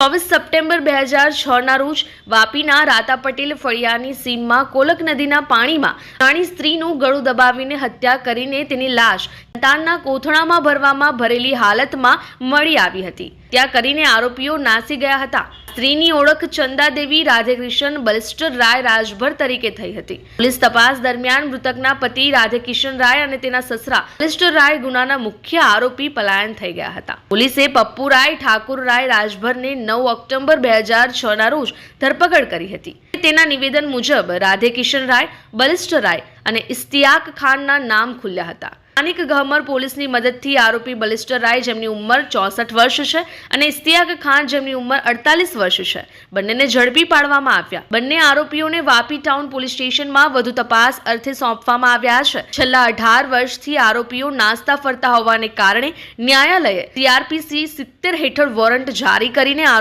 ચોવીસ સપ્ટેમ્બર બે હજાર છના રોજ વાપીના રાતા પટેલ ફળિયાની સીમમાં કોલક નદીના પાણીમાં નાની સ્ત્રીનું ગળું દબાવીને હત્યા કરીને તેની લાશ સંતાનના કોથળામાં ભરવામાં ભરેલી હાલતમાં મળી આવી હતી. ત્યાં કરીને આરોપીઓ નાસી ગયા હતા. સ્ત્રીની ઓળખ ચંદાદેવી રાધેકૃષ્ણ બલિસ્ટર રાય રાજભર તરીકે થઈ હતી. પોલીસ તપાસ દરમિયાન મૃતકના પતિ રાધેકિશન રાય અને તેના સસરા બલિસ્ટર રાય ગુનાના મુખ્ય આરોપી પલાયન થઈ ગયા હતા. પોલીસે પપ્પુ રાય, ઠાકુર રાય રાજભરને નવ ઓક્ટોબર બે હજાર ના રોજ ધરપકડ કરી હતી. તેના નિવેદન મુજબ રાધેકિશન રાય બલિસ્ટર રાય અને ઇસ્તિયાક ખાનના નામ ખુલ્યા હતા. સ્થાનિક ગહમર પોલીસની મદદથી આરોપી બલિસ્ટર રાય જેમની ઉંમર ચોસઠ વર્ષ છે અને ઇસ્તિયાક ખાન જેમની ઉંમર અડતાલીસ વર્ષ છે, બંનેને ઝડપી પાડવામાં આવ્યા. બંને આરોપીઓને વાપી ટાઉન પોલીસ સ્ટેશનમાં વધુ તપાસ અર્થે સોંપવામાં આવ્યા છે. છેલ્લા અઢાર વર્ષથી આરોપીઓ નાસ્તા ફરતા હોવાને કારણે ન્યાયાલયે સીઆરપીસી સિત્તેર હેઠળ વોરંટ જારી કરીને આરોપી